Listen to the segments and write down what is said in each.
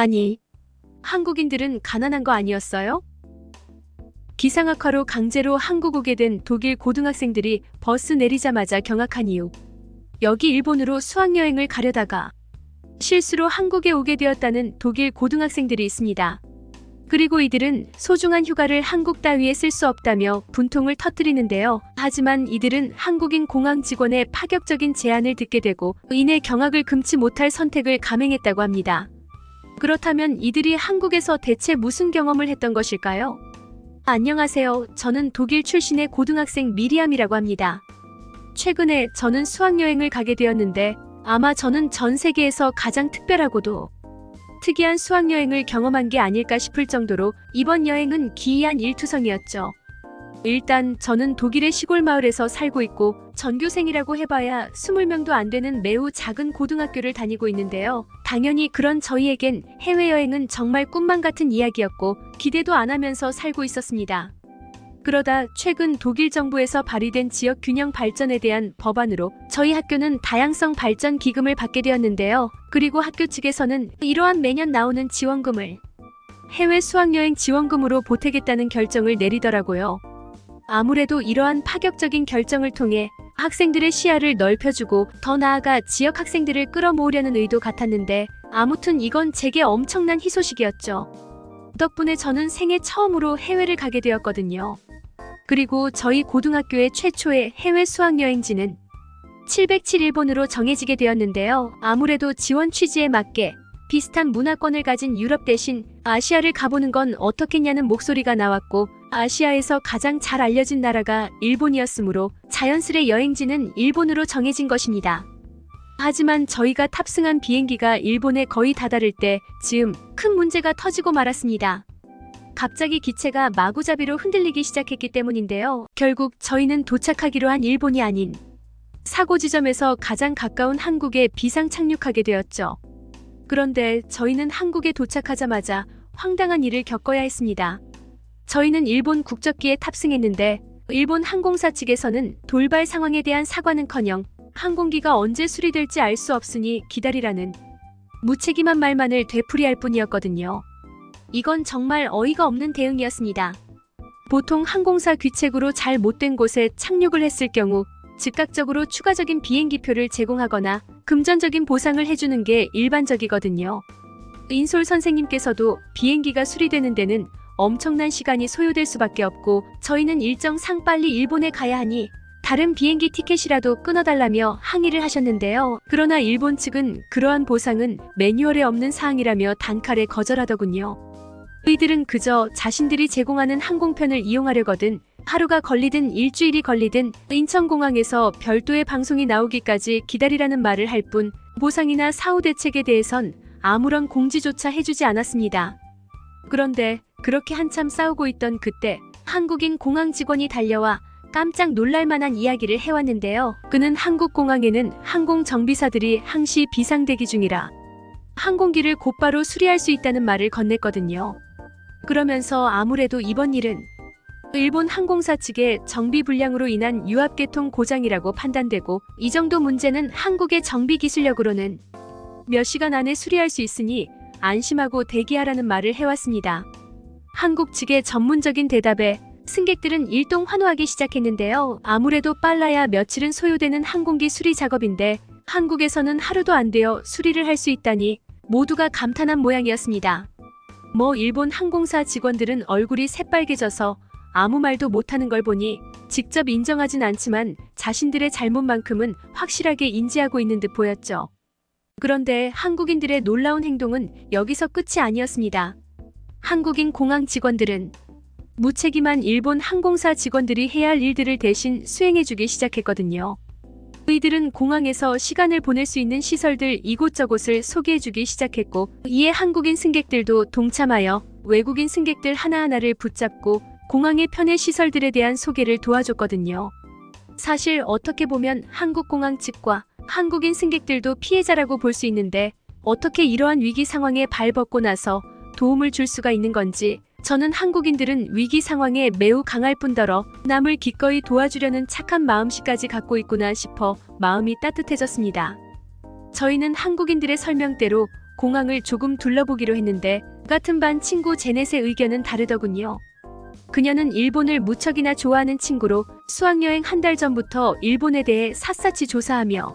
아니, 한국인들은 가난한 거 아니었어요? 기상악화로 강제로 한국 오게 된 독일 고등학생들이 버스 내리자마자 경악한 이유. 여기 일본으로 수학여행을 가려다가 실수로 한국에 오게 되었다는 독일 고등학생들이 있습니다. 그리고 이들은 소중한 휴가를 한국 따위에 쓸 수 없다며 분통을 터뜨리는데요. 하지만 이들은 한국인 공항 직원의 파격적인 제안을 듣게 되고 이내 경악을 금치 못할 선택을 감행했다고 합니다. 그렇다면 이들이 한국에서 대체 무슨 경험을 했던 것일까요? 안녕하세요. 저는 독일 출신의 고등학생 미리암이라고 합니다. 최근에 저는 수학여행을 가게 되었는데 아마 저는 전 세계에서 가장 특별하고도 특이한 수학여행을 경험한 게 아닐까 싶을 정도로 이번 여행은 기이한 일투성이었죠. 일단 저는 독일의 시골 마을에서 살고 있고 전교생이라고 해봐야 20명도 안 되는 매우 작은 고등학교를 다니고 있는데요. 당연히 그런 저희에겐 해외여행은 정말 꿈만 같은 이야기였고 기대도 안 하면서 살고 있었습니다. 그러다 최근 독일 정부에서 발의된 지역 균형 발전에 대한 법안으로 저희 학교는 다양성 발전 기금을 받게 되었는데요. 그리고 학교 측에서는 이러한 매년 나오는 지원금을 해외 수학여행 지원금으로 보태겠다는 결정을 내리더라고요. 아무래도 이러한 파격적인 결정을 통해 학생들의 시야를 넓혀주고 더 나아가 지역 학생들을 끌어모으려는 의도 같았는데 아무튼 이건 제게 엄청난 희소식이었죠. 덕분에 저는 생애 처음으로 해외를 가게 되었거든요. 그리고 저희 고등학교의 최초의 해외 수학여행지는 707일본으로 정해지게 되었는데요. 아무래도 지원 취지에 맞게 비슷한 문화권을 가진 유럽 대신 아시아를 가보는 건 어떻겠냐는 목소리가 나왔고 아시아에서 가장 잘 알려진 나라가 일본이었으므로 자연스레 여행지는 일본으로 정해진 것입니다. 하지만 저희가 탑승한 비행기가 일본에 거의 다다를 때 즈음 큰 문제가 터지고 말았습니다. 갑자기 기체가 마구잡이로 흔들리기 시작했기 때문인데요. 결국 저희는 도착하기로 한 일본이 아닌 사고 지점에서 가장 가까운 한국에 비상 착륙하게 되었죠. 그런데 저희는 한국에 도착하자마자 황당한 일을 겪어야 했습니다. 저희는 일본 국적기에 탑승했는데 일본 항공사 측에서는 돌발 상황에 대한 사과는커녕 항공기가 언제 수리될지 알 수 없으니 기다리라는 무책임한 말만을 되풀이할 뿐이었거든요. 이건 정말 어이가 없는 대응이었습니다. 보통 항공사 귀책으로 잘 못된 곳에 착륙을 했을 경우 즉각적으로 추가적인 비행기표를 제공하거나 금전적인 보상을 해주는 게 일반적이거든요. 인솔 선생님께서도 비행기가 수리되는 데는 엄청난 시간이 소요될 수밖에 없고 저희는 일정 상 빨리 일본에 가야 하니 다른 비행기 티켓이라도 끊어달라며 항의를 하셨는데요. 그러나 일본 측은 그러한 보상은 매뉴얼에 없는 사항이라며 단칼에 거절하더군요. 이들은 그저 자신들이 제공하는 항공편을 이용하려거든 하루가 걸리든 일주일이 걸리든 인천공항에서 별도의 방송이 나오기까지 기다리라는 말을 할 뿐 보상이나 사후 대책에 대해선 아무런 공지조차 해주지 않았습니다. 그런데 그렇게 한참 싸우고 있던 그때 한국인 공항 직원이 달려와 깜짝 놀랄만한 이야기를 해왔는데요. 그는 한국 공항에는 항공 정비사들이 항시 비상 대기 중이라 항공기를 곧바로 수리할 수 있다는 말을 건넸거든요. 그러면서 아무래도 이번 일은 일본 항공사 측의 정비 불량으로 인한 유압 계통 고장이라고 판단되고 이 정도 문제는 한국의 정비 기술력으로는 몇 시간 안에 수리할 수 있으니 안심하고 대기하라는 말을 해왔습니다. 한국 측의 전문적인 대답에 승객들은 일동 환호하기 시작했는데요. 아무래도 빨라야 며칠은 소요되는 항공기 수리 작업인데 한국에서는 하루도 안 되어 수리를 할 수 있다니 모두가 감탄한 모양이었습니다. 뭐 일본 항공사 직원들은 얼굴이 새빨개져서 아무 말도 못하는 걸 보니 직접 인정하진 않지만 자신들의 잘못만큼은 확실하게 인지하고 있는 듯 보였죠. 그런데 한국인들의 놀라운 행동은 여기서 끝이 아니었습니다. 한국인 공항 직원들은 무책임한 일본 항공사 직원들이 해야 할 일들을 대신 수행해주기 시작했거든요. 이들은 공항에서 시간을 보낼 수 있는 시설들 이곳저곳을 소개해주기 시작했고 이에 한국인 승객들도 동참하여 외국인 승객들 하나하나를 붙잡고 공항의 편의 시설들에 대한 소개를 도와줬거든요. 사실 어떻게 보면 한국 공항 측과 한국인 승객들도 피해자라고 볼 수 있는데 어떻게 이러한 위기 상황에 발벗고 나서 도움을 줄 수가 있는 건지 저는 한국인들은 위기 상황에 매우 강할 뿐더러 남을 기꺼이 도와주려는 착한 마음씨까지 갖고 있구나 싶어 마음이 따뜻해졌습니다. 저희는 한국인들의 설명대로 공항을 조금 둘러보기로 했는데 같은 반 친구 제넷의 의견은 다르더군요. 그녀는 일본을 무척이나 좋아하는 친구로 수학여행 한 달 전부터 일본에 대해 샅샅이 조사하며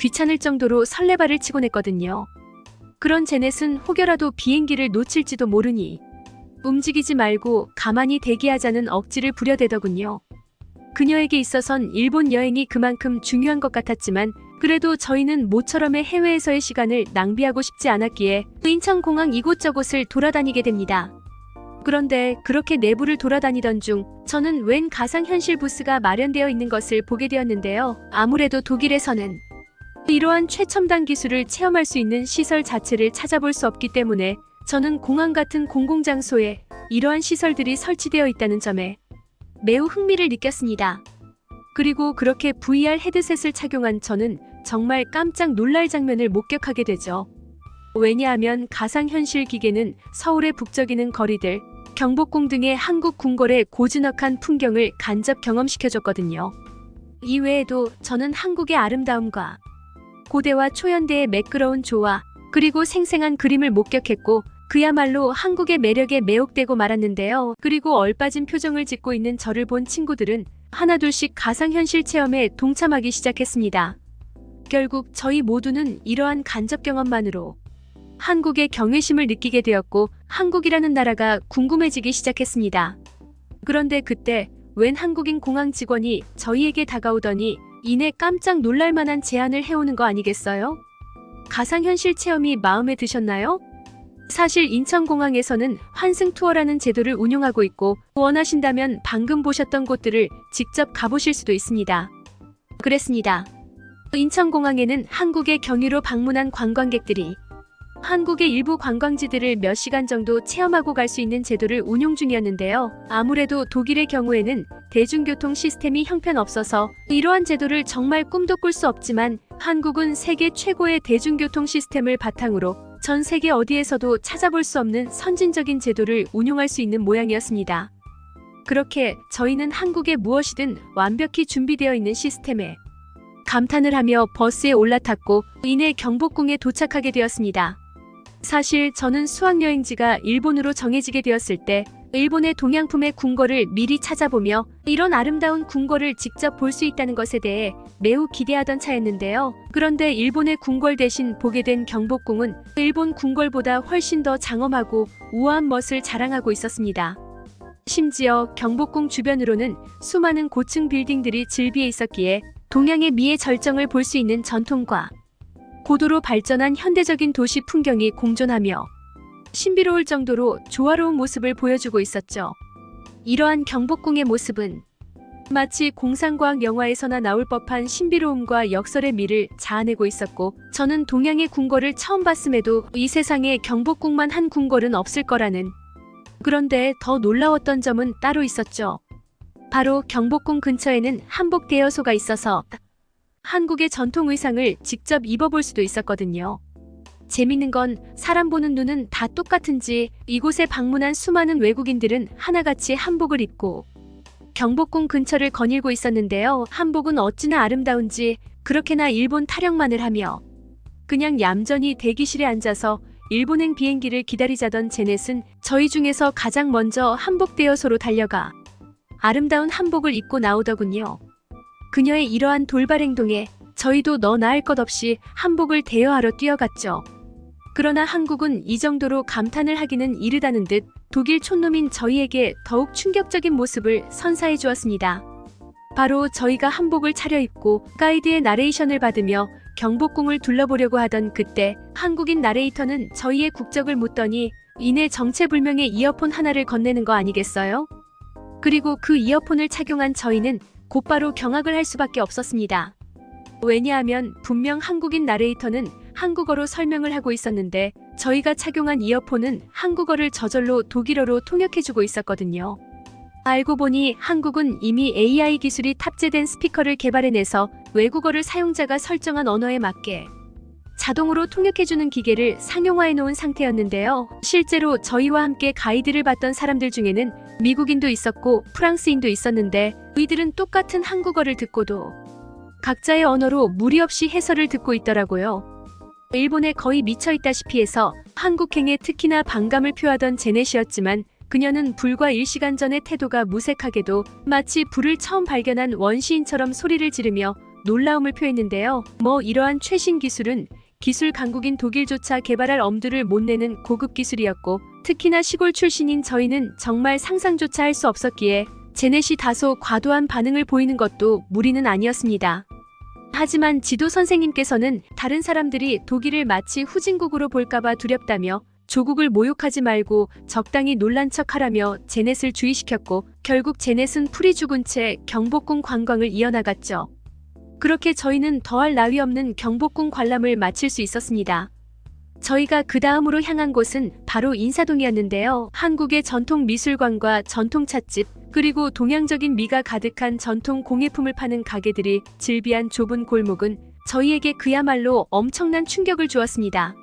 귀찮을 정도로 설레발을 치곤 했거든요. 그런 제넷은 혹여라도 비행기를 놓칠지도 모르니 움직이지 말고 가만히 대기하자는 억지를 부려대더군요. 그녀에게 있어선 일본 여행이 그만큼 중요한 것 같았지만 그래도 저희는 모처럼의 해외에서의 시간을 낭비하고 싶지 않았기에 인천공항 이곳저곳을 돌아다니게 됩니다. 그런데 그렇게 내부를 돌아다니던 중 저는 웬 가상현실 부스가 마련되어 있는 것을 보게 되었는데요. 아무래도 독일에서는 이러한 최첨단 기술을 체험할 수 있는 시설 자체를 찾아볼 수 없기 때문에 저는 공항 같은 공공장소에 이러한 시설들이 설치되어 있다는 점에 매우 흥미를 느꼈습니다. 그리고 그렇게 VR 헤드셋을 착용한 저는 정말 깜짝 놀랄 장면을 목격하게 되죠. 왜냐하면 가상현실 기계는 서울의 북적이는 거리들, 경복궁 등의 한국 궁궐의 고즈넉한 풍경을 간접 경험시켜줬거든요. 이외에도 저는 한국의 아름다움과 고대와 초현대의 매끄러운 조화, 그리고 생생한 그림을 목격했고 그야말로 한국의 매력에 매혹되고 말았는데요. 그리고 얼빠진 표정을 짓고 있는 저를 본 친구들은 하나둘씩 가상현실 체험에 동참하기 시작했습니다. 결국 저희 모두는 이러한 간접 경험만으로 한국의 경외심을 느끼게 되었고 한국이라는 나라가 궁금해지기 시작했습니다. 그런데 그때 웬 한국인 공항 직원이 저희에게 다가오더니 이내 깜짝 놀랄 만한 제안을 해오는 거 아니겠어요? 가상현실 체험이 마음에 드셨나요? 사실 인천공항에서는 환승 투어라는 제도를 운영하고 있고 원하신다면 방금 보셨던 곳들을 직접 가보실 수도 있습니다. 그랬습니다. 인천공항에는 한국의 경유로 방문한 관광객들이 한국의 일부 관광지들을 몇 시간 정도 체험하고 갈 수 있는 제도를 운용 중이었는데요. 아무래도 독일의 경우에는 대중교통 시스템이 형편없어서 이러한 제도를 정말 꿈도 꿀 수 없지만 한국은 세계 최고의 대중교통 시스템을 바탕으로 전 세계 어디에서도 찾아볼 수 없는 선진적인 제도를 운용할 수 있는 모양이었습니다. 그렇게 저희는 한국에 무엇이든 완벽히 준비되어 있는 시스템에 감탄을 하며 버스에 올라탔고 이내 경복궁에 도착하게 되었습니다. 사실 저는 수학여행지가 일본으로 정해지게 되었을 때 일본의 동양품의 궁궐을 미리 찾아보며 이런 아름다운 궁궐을 직접 볼 수 있다는 것에 대해 매우 기대하던 차였는데요. 그런데 일본의 궁궐 대신 보게 된 경복궁은 일본 궁궐보다 훨씬 더 장엄하고 우아한 멋을 자랑하고 있었습니다. 심지어 경복궁 주변으로는 수많은 고층 빌딩들이 즐비해 있었기에 동양의 미의 절정을 볼 수 있는 전통과 고도로 발전한 현대적인 도시 풍경이 공존하며 신비로울 정도로 조화로운 모습을 보여주고 있었죠. 이러한 경복궁의 모습은 마치 공상과학 영화에서나 나올 법한 신비로움과 역설의 미를 자아내고 있었고 저는 동양의 궁궐을 처음 봤음에도 이 세상에 경복궁만 한 궁궐은 없을 거라는 그런데 더 놀라웠던 점은 따로 있었죠. 바로 경복궁 근처에는 한복 대여소가 있어서 한국의 전통 의상을 직접 입어볼 수도 있었거든요. 재밌는 건 사람 보는 눈은 다 똑같은지 이곳에 방문한 수많은 외국인들은 하나같이 한복을 입고 경복궁 근처를 거닐고 있었는데요. 한복은 어찌나 아름다운지 그렇게나 일본 타령만을 하며 그냥 얌전히 대기실에 앉아서 일본행 비행기를 기다리자던 제넷은 저희 중에서 가장 먼저 한복 대여소로 달려가 아름다운 한복을 입고 나오더군요. 그녀의 이러한 돌발 행동에 저희도 너 나을 것 없이 한복을 대여하러 뛰어갔죠. 그러나 한국은 이 정도로 감탄을 하기는 이르다는 듯 독일 촌놈인 저희에게 더욱 충격적인 모습을 선사해 주었습니다. 바로 저희가 한복을 차려입고 가이드의 나레이션을 받으며 경복궁을 둘러보려고 하던 그때 한국인 나레이터는 저희의 국적을 묻더니 이내 정체불명의 이어폰 하나를 건네는 거 아니겠어요? 그리고 그 이어폰을 착용한 저희는 곧바로 경악을 할 수밖에 없었습니다. 왜냐하면 분명 한국인 나레이터는 한국어로 설명을 하고 있었는데 저희가 착용한 이어폰은 한국어를 저절로 독일어로 통역해주고 있었거든요. 알고 보니 한국은 이미 AI 기술이 탑재된 스피커를 개발해내서 외국어를 사용자가 설정한 언어에 맞게 자동으로 통역해주는 기계를 상용화해 놓은 상태였는데요. 실제로 저희와 함께 가이드를 받던 사람들 중에는 미국인도 있었고 프랑스인도 있었는데 이들은 똑같은 한국어를 듣고도 각자의 언어로 무리 없이 해설을 듣고 있더라고요. 일본에 거의 미쳐 있다시피 해서 한국행에 특히나 반감을 표하던 제넷이었지만 그녀는 불과 1시간 전의 태도가 무색하게도 마치 불을 처음 발견한 원시인처럼 소리를 지르며 놀라움을 표했는데요. 뭐 이러한 최신 기술은 기술 강국인 독일조차 개발할 엄두를 못 내는 고급 기술이었고 특히나 시골 출신인 저희는 정말 상상조차 할 수 없었기에 제넷이 다소 과도한 반응을 보이는 것도 무리는 아니었습니다. 하지만 지도 선생님께서는 다른 사람들이 독일을 마치 후진국으로 볼까봐 두렵다며 조국을 모욕하지 말고 적당히 놀란 척 하라며 제넷을 주의시켰고 결국 제넷은 풀이 죽은 채 경복궁 관광을 이어나갔죠. 그렇게 저희는 더할 나위 없는 경복궁 관람을 마칠 수 있었습니다. 저희가 그 다음으로 향한 곳은 바로 인사동이었는데요. 한국의 전통 미술관과 전통 찻집, 그리고 동양적인 미가 가득한 전통 공예품을 파는 가게들이 즐비한 좁은 골목은 저희에게 그야말로 엄청난 충격을 주었습니다.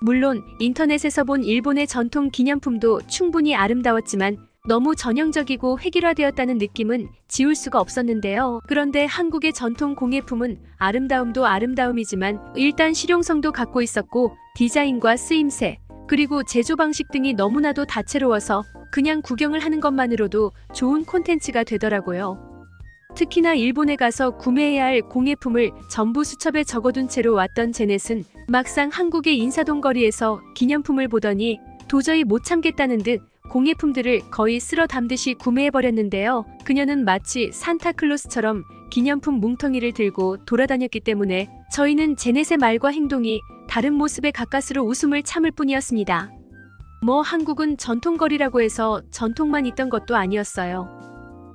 물론 인터넷에서 본 일본의 전통 기념품도 충분히 아름다웠지만 너무 전형적이고 획일화되었다는 느낌은 지울 수가 없었는데요. 그런데 한국의 전통 공예품은 아름다움도 아름다움이지만 일단 실용성도 갖고 있었고 디자인과 쓰임새 그리고 제조 방식 등이 너무나도 다채로워서 그냥 구경을 하는 것만으로도 좋은 콘텐츠가 되더라고요. 특히나 일본에 가서 구매해야 할 공예품을 전부 수첩에 적어둔 채로 왔던 제넷은 막상 한국의 인사동 거리에서 기념품을 보더니 도저히 못 참겠다는 듯 공예품들을 거의 쓸어 담듯이 구매해버렸는데요. 그녀는 마치 산타클로스처럼 기념품 뭉텅이를 들고 돌아다녔기 때문에 저희는 제넷의 말과 행동이 다른 모습에 가까스로 웃음을 참을 뿐이었습니다. 뭐 한국은 전통거리라고 해서 전통만 있던 것도 아니었어요.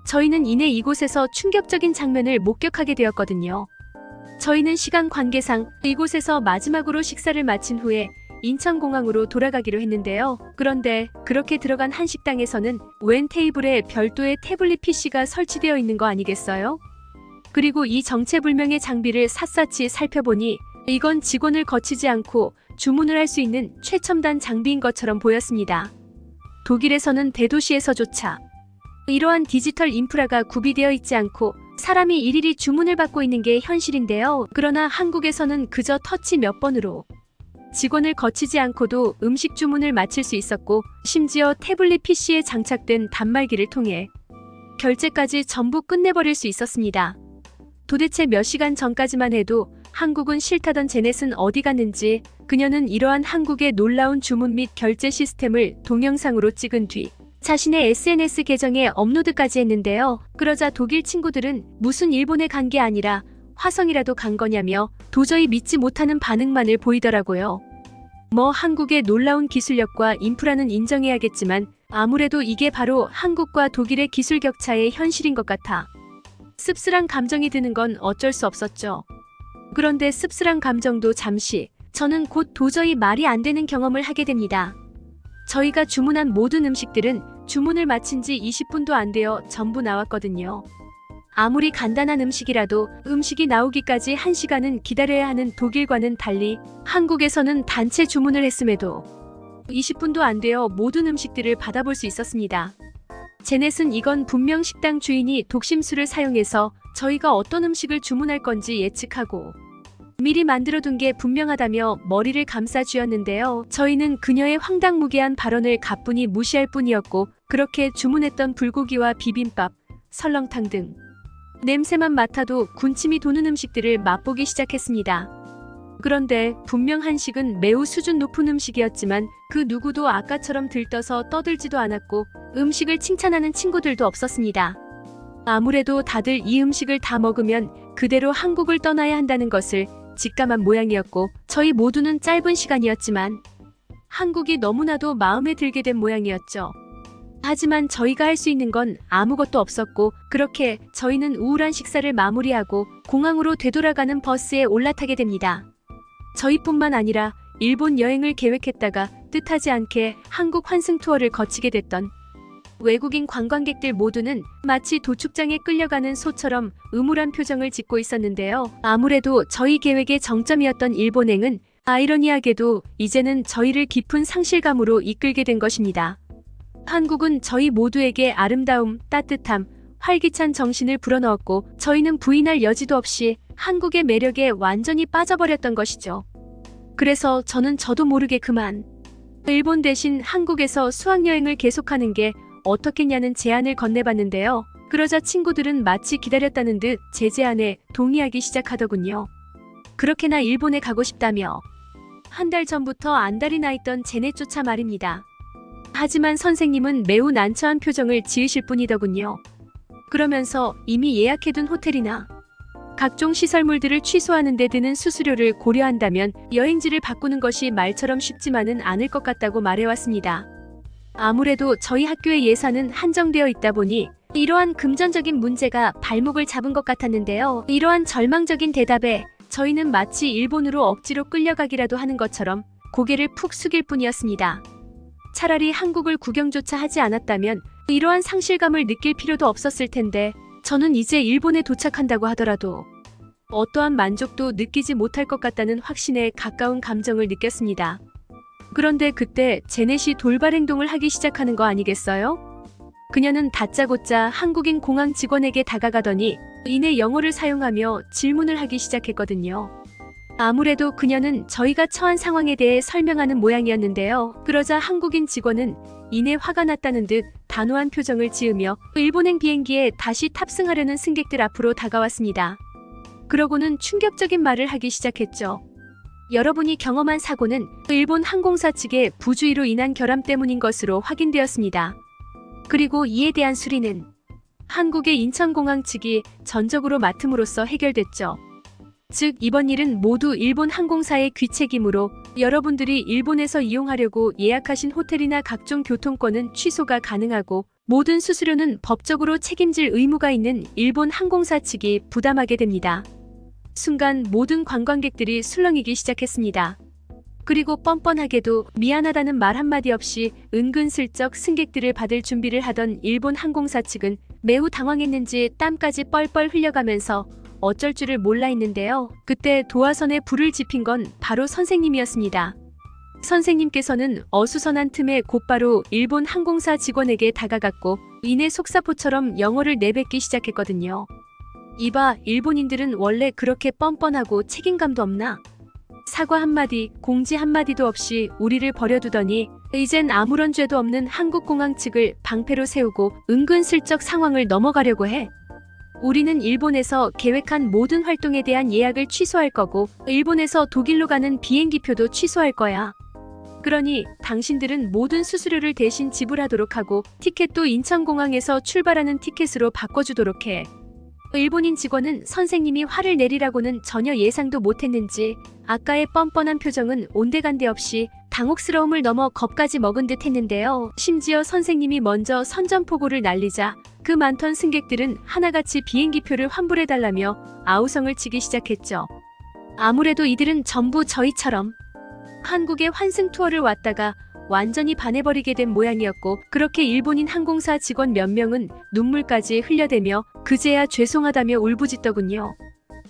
저희는 이내 이곳에서 충격적인 장면을 목격하게 되었거든요. 저희는 시간 관계상 이곳에서 마지막으로 식사를 마친 후에 인천공항으로 돌아가기로 했는데요. 그런데 그렇게 들어간 한 식당에서는 웬 테이블에 별도의 태블릿 PC가 설치되어 있는 거 아니겠어요? 그리고 이 정체불명의 장비를 샅샅이 살펴보니 이건 직원을 거치지 않고 주문을 할 수 있는 최첨단 장비인 것처럼 보였습니다. 독일에서는 대도시에서조차 이러한 디지털 인프라가 구비되어 있지 않고 사람이 일일이 주문을 받고 있는 게 현실인데요. 그러나 한국에서는 그저 터치 몇 번으로 직원을 거치지 않고도 음식 주문을 마칠 수 있었고 심지어 태블릿 PC에 장착된 단말기를 통해 결제까지 전부 끝내버릴 수 있었습니다. 도대체 몇 시간 전까지만 해도 한국은 싫다던 제넷은 어디 갔는지 그녀는 이러한 한국의 놀라운 주문 및 결제 시스템을 동영상으로 찍은 뒤 자신의 SNS 계정에 업로드까지 했는데요. 그러자 독일 친구들은 무슨 일본에 간 게 아니라 화성이라도 간 거냐며 도저히 믿지 못하는 반응만을 보이더라고요. 뭐 한국의 놀라운 기술력과 인프라는 인정해야겠지만 아무래도 이게 바로 한국과 독일의 기술 격차의 현실인 것 같아 씁쓸한 감정이 드는 건 어쩔 수 없었죠. 그런데 씁쓸한 감정도 잠시 저는 곧 도저히 말이 안 되는 경험을 하게 됩니다. 저희가 주문한 모든 음식들은 주문을 마친 지 20분도 안 되어 전부 나왔거든요. 아무리 간단한 음식이라도 음식이 나오기까지 1시간은 기다려야 하는 독일과는 달리 한국에서는 단체 주문을 했음에도 20분도 안 되어 모든 음식들을 받아볼 수 있었습니다. 제넷은 이건 분명 식당 주인이 독심술을 사용해서 저희가 어떤 음식을 주문할 건지 예측하고 미리 만들어둔 게 분명하다며 머리를 감싸 쥐었는데요. 저희는 그녀의 황당무계한 발언을 가뿐히 무시할 뿐이었고 그렇게 주문했던 불고기와 비빔밥, 설렁탕 등 냄새만 맡아도 군침이 도는 음식들을 맛보기 시작했습니다. 그런데 분명 한식은 매우 수준 높은 음식이었지만 그 누구도 아까처럼 들떠서 떠들지도 않았고 음식을 칭찬하는 친구들도 없었습니다. 아무래도 다들 이 음식을 다 먹으면 그대로 한국을 떠나야 한다는 것을 직감한 모양이었고 저희 모두는 짧은 시간이었지만 한국이 너무나도 마음에 들게 된 모양이었죠. 하지만 저희가 할 수 있는 건 아무것도 없었고 그렇게 저희는 우울한 식사를 마무리하고 공항으로 되돌아가는 버스에 올라타게 됩니다. 저희뿐만 아니라 일본 여행을 계획했다가 뜻하지 않게 한국 환승 투어를 거치게 됐던 외국인 관광객들 모두는 마치 도축장에 끌려가는 소처럼 음울한 표정을 짓고 있었는데요. 아무래도 저희 계획의 정점이었던 일본행은 아이러니하게도 이제는 저희를 깊은 상실감으로 이끌게 된 것입니다. 한국은 저희 모두에게 아름다움, 따뜻함, 활기찬 정신을 불어넣었고 저희는 부인할 여지도 없이 한국의 매력에 완전히 빠져버렸던 것이죠. 그래서 저는 저도 모르게 그만 일본 대신 한국에서 수학여행을 계속하는 게 어떻겠냐는 제안을 건네봤는데요. 그러자 친구들은 마치 기다렸다는 듯 제 제안에 동의하기 시작하더군요. 그렇게나 일본에 가고 싶다며 한 달 전부터 안달이 나 있던 제네조차 말입니다. 하지만 선생님은 매우 난처한 표정을 지으실 뿐이더군요. 그러면서 이미 예약해둔 호텔이나 각종 시설물들을 취소하는 데 드는 수수료를 고려한다면 여행지를 바꾸는 것이 말처럼 쉽지만은 않을 것 같다고 말해왔습니다. 아무래도 저희 학교의 예산은 한정되어 있다 보니 이러한 금전적인 문제가 발목을 잡은 것 같았는데요. 이러한 절망적인 대답에 저희는 마치 일본으로 억지로 끌려가기라도 하는 것처럼 고개를 푹 숙일 뿐이었습니다. 차라리 한국을 구경조차 하지 않았다면 이러한 상실감을 느낄 필요도 없었을 텐데 저는 이제 일본에 도착한다고 하더라도 어떠한 만족도 느끼지 못할 것 같다는 확신에 가까운 감정을 느꼈습니다. 그런데 그때 제넷이 돌발 행동을 하기 시작하는 거 아니겠어요? 그녀는 다짜고짜 한국인 공항 직원에게 다가가더니 이내 영어를 사용하며 질문을 하기 시작했거든요. 아무래도 그녀는 저희가 처한 상황에 대해 설명하는 모양이었는데요. 그러자 한국인 직원은 이내 화가 났다는 듯 단호한 표정을 지으며 일본행 비행기에 다시 탑승하려는 승객들 앞으로 다가왔습니다. 그러고는 충격적인 말을 하기 시작했죠. 여러분이 경험한 사고는 일본 항공사 측의 부주의로 인한 결함 때문인 것으로 확인되었습니다. 그리고 이에 대한 수리는 한국의 인천공항 측이 전적으로 맡음으로써 해결됐죠. 즉 이번 일은 모두 일본 항공사의 귀책이므로 여러분들이 일본에서 이용하려고 예약하신 호텔이나 각종 교통권은 취소가 가능하고 모든 수수료는 법적으로 책임질 의무가 있는 일본 항공사 측이 부담하게 됩니다. 순간 모든 관광객들이 술렁이기 시작했습니다. 그리고 뻔뻔하게도 미안하다는 말 한마디 없이 은근슬쩍 승객들을 받을 준비를 하던 일본 항공사 측은 매우 당황했는지 땀까지 뻘뻘 흘려가면서 어쩔 줄을 몰라 했는데요. 그때 도화선에 불을 지핀 건 바로 선생님이었습니다. 선생님께서는 어수선한 틈에 곧바로 일본 항공사 직원에게 다가갔고 이내 속사포처럼 영어를 내뱉기 시작했거든요. 이봐, 일본인들은 원래 그렇게 뻔뻔하고 책임감도 없나? 사과 한마디, 공지 한마디도 없이 우리를 버려두더니 이젠 아무런 죄도 없는 한국공항 측을 방패로 세우고 은근슬쩍 상황을 넘어가려고 해. 우리는 일본에서 계획한 모든 활동에 대한 예약을 취소할 거고 일본에서 독일로 가는 비행기표도 취소할 거야. 그러니 당신들은 모든 수수료를 대신 지불하도록 하고 티켓도 인천공항에서 출발하는 티켓으로 바꿔주도록 해. 일본인 직원은 선생님이 화를 내리라고는 전혀 예상도 못했는지 아까의 뻔뻔한 표정은 온데간데 없이 당혹스러움을 넘어 겁까지 먹은 듯 했는데요. 심지어 선생님이 먼저 선전포고를 날리자 그 많던 승객들은 하나같이 비행기표를 환불해달라며 아우성을 치기 시작했죠. 아무래도 이들은 전부 저희처럼 한국에 환승 투어를 왔다가 완전히 반해버리게 된 모양이었고 그렇게 일본인 항공사 직원 몇 명은 눈물까지 흘려대며 그제야 죄송하다며 울부짖더군요.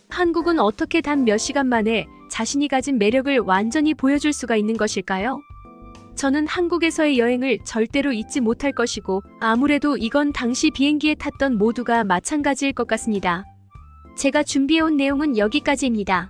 한국은 어떻게 단 몇 시간 만에 자신이 가진 매력을 완전히 보여줄 수가 있는 것일까요? 저는 한국에서의 여행을 절대로 잊지 못할 것이고 아무래도 이건 당시 비행기에 탔던 모두가 마찬가지일 것 같습니다. 제가 준비해온 내용은 여기까지입니다.